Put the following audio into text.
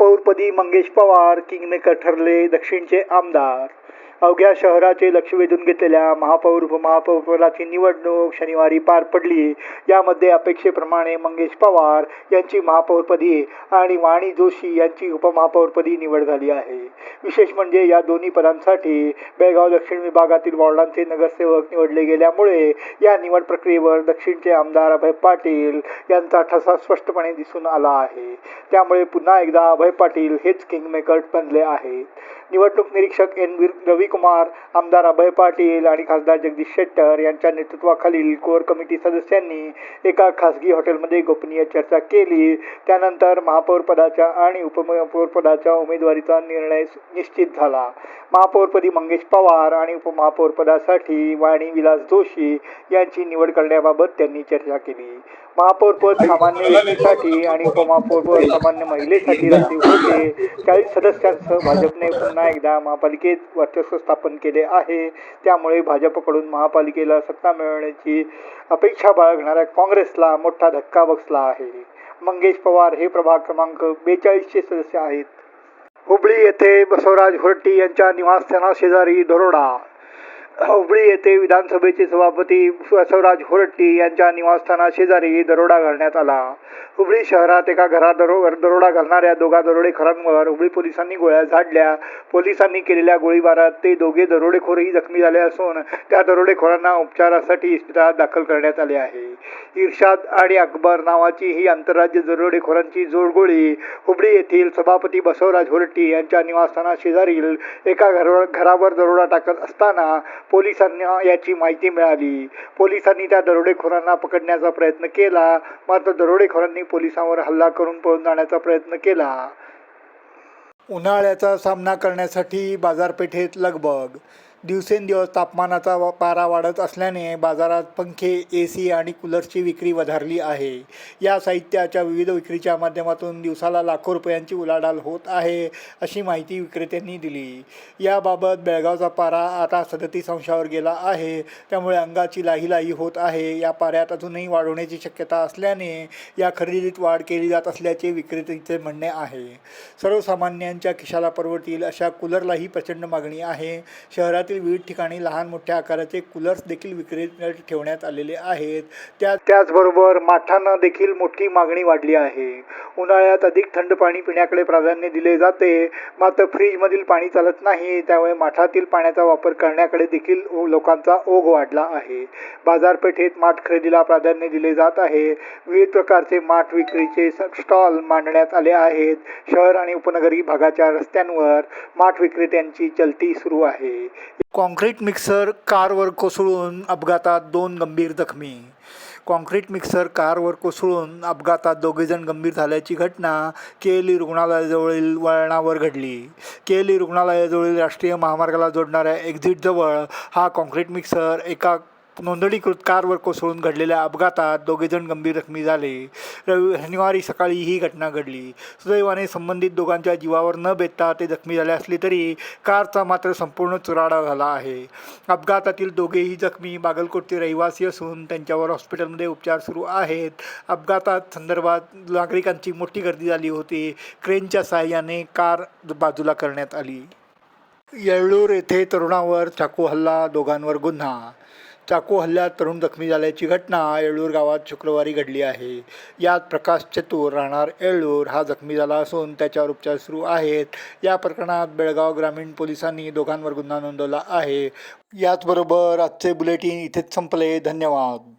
महापौरपदी मंगेश पवार किंगमेकर ठरले दक्षिणचे आमदार. अवघ्या शहराचे लक्ष वेधून घेतलेल्या महापौर उपमहापौरपदाची निवडणूक शनिवारी पार पडली. यामध्ये अपेक्षेप्रमाणे मंगेश पवार यांची महापौरपदी आणि वाणी जोशी यांची उपमहापौरपदी निवड झाली आहे. विशेष म्हणजे या दोन्ही पदांसाठी बेळगाव दक्षिण विभागातील वॉर्डांचे नगरसेवक निवडले गेल्यामुळे या निवड प्रक्रियेवर दक्षिणचे आमदार अभय पाटील यांचा ठसा स्पष्टपणे दिसून आला आहे. त्यामुळे पुन्हा एकदा अभय पाटील हेच किंगमेकर बनले आहेत. निवडणूक निरीक्षक एन रविकुमार आमदार अभय पाटील आणि खासदार जगदीश शेट्टर यांच्या नेतृत्वाखालील कोर कमिटी सदस्यांनी एका खासगी हॉटेलमध्ये गोपनीय चर्चा केली. त्यानंतर महापौरपदाच्या आणि उपमहापौरपदाच्या उमेदवारीचा निर्णय निश्चित झाला. महापौरपदी मंगेश पवार आणि उपमहापौरपदासाठी वाणी विलास जोशी यांची निवड करण्याबाबत त्यांनी चर्चा केली. महापौरपद सामान्य व्यक्तीसाठी आणि उपमहापौरपद सामान्य महिलेसाठी राखीव होते. चाळीस सदस्यांसह भाजपने पुन्हा एकदा महापालिकेत वर्चस्व स्थापन केले आहे. त्यामुळे भाजपकडून महापालिकेला सत्ता मिळवण्याची अपेक्षा बाळगणाऱ्या काँग्रेसला मोठा धक्का बसला आहे. मंगेश पवार हे प्रभाग क्रमांक बेचाळीसचे सदस्य आहेत. हुबळी येथे बसवराज होर्टी यांच्या निवासस्थानाशेजारी दरोडा हुबळी येथे विधानसभेचे सभापती बसवराज होरट्टी यांच्या निवासस्थाना शेजारी दरोडा घालण्यात आला. हुबळी शहरात एका घरात दरो दरोडा घालणाऱ्या दोघा दरोडेखोरांवर हुबळी पोलिसांनी गोळ्या झाडल्या. पोलिसांनी केलेल्या गोळीबारात ते दोघे दरोडेखोरही जखमी झाले असून त्या दरोडेखोरांना उपचारासाठी इस्पितळात दाखल करण्यात आले आहे. इर्शाद आणि अकबर नावाची ही आंतरराज्य दरोडेखोरांची जोडगोळी हुबळी येथील सभापती बसवराज होरट्टी यांच्या निवासस्थाना शेजारील एका घरावर घरावर दरोडा टाकत असताना पोलिसांना याची माहिती मिळाली. पोलिसांनी त्या दरोडेखोरांना पकडण्याचा प्रयत्न केला. मात्र दरोडेखोरांनी पोलिसांवर हल्ला करून पळून जाण्याचा प्रयत्न केला. उन्हाळ्याचा सामना करण्यासाठी बाजारपेठेत लगबग दिवसेंदिवस तापमानाचा वा- पारा वाढत असल्याने बाजारात पंखे ए सी आणि कूलर्सची विक्री वधारली आहे. या साहित्याच्या विविध विक्रीच्या माध्यमातून दिवसाला लाखो रुपयांची उलाढाल होत आहे अशी माहिती विक्रेत्यांनी दिली. याबाबत बेळगावचा पारा आता सदतीस अंशावर गेला आहे. त्यामुळे अंगाची लाही लाही होत आहे. या पाऱ्यात अजूनही वाढ होण्याची शक्यता असल्याने या खरेदीत वाढ केली जात असल्याचे विक्रेत्यांचे म्हणणे आहे. सर्वसामान्यांच्या खिशाला परवडतील अशा कूलरलाही प्रचंड मागणी आहे. शहरात शहरातील विविध ठिकाणी लहान मोठ्या आकाराचे कूलर्स देखील विक्रीसाठी ठेवण्यात आलेले आहेत. त्या त्याचबरोबर माठांना देखील मोठी मागणी वाढली आहे. उन्हाळ्यात अधिक थंड पाणी पिण्याकडे प्राधान्य दिले जाते. मात्र फ्रीजमधील पाणी चालत नाही त्यामुळे माठातील पाण्याचा वापर करण्याकडे देखील ओ- लोकांचा ओघ वाढला आहे. बाजारपेठेत माठ खरेदीला प्राधान्य दिले जात आहे. विविध प्रकारचे माठ विक्रीचे स्टॉल मांडण्यात आले आहेत. शहर आणि उपनगरी भागाच्या रस्त्यांवर माठ विक्रेत्यांची चलती सुरू आहे. कॉन्क्रीट मिक्सर कारवर कोसळून अपघातात दोन गंभीर जखमी. कॉन्क्रीट मिक्सर कारवर कोसळून अपघातात दोघेजण गंभीर झाल्याची घटना केली रुग्णालयाजवळील वळणावर घडली. केली रुग्णालयाजवळील राष्ट्रीय महामार्गाला जोडणाऱ्या एक्झिटजवळ हा कॉन्क्रीट मिक्सर एका नोंदणीकृत कारवर कोसळून घडलेल्या अपघातात दोघेजण गंभीर जखमी झाले. रवि शनिवारी सकाळी ही घटना घडली. सुदैवाने संबंधित दोघांच्या जीवावर न बेतता ते जखमी झाले असले तरी कारचा मात्र संपूर्ण चुराडा झाला आहे. अपघातातील दोघेही जखमी बागलकोटचे रहिवासी असून त्यांच्यावर हॉस्पिटलमध्ये उपचार सुरू आहेत. अपघातात संदर्भात नागरिकांची मोठी गर्दी झाली होती. क्रेनच्या सहाय्याने कार बाजूला करण्यात आली. येळ्ळूर येथे तरुणावर चाकू हल्ला दोघांवर गुन्हा चाकू हल्ल्यात तरुण जखमी झाल्याची घटना येळूर गावात शुक्रवारी घडली आहे. यात प्रकाश चतुर राहणार येळूर. हा जखमी झाला असून त्याच्यावर उपचार सुरू आहेत. या प्रकरणात बेळगाव ग्रामीण पोलिसांनी दोघांवर गुन्हा नोंदवला आहे. याचबरोबर आजचे बुलेटिन इथेच संपले. धन्यवाद.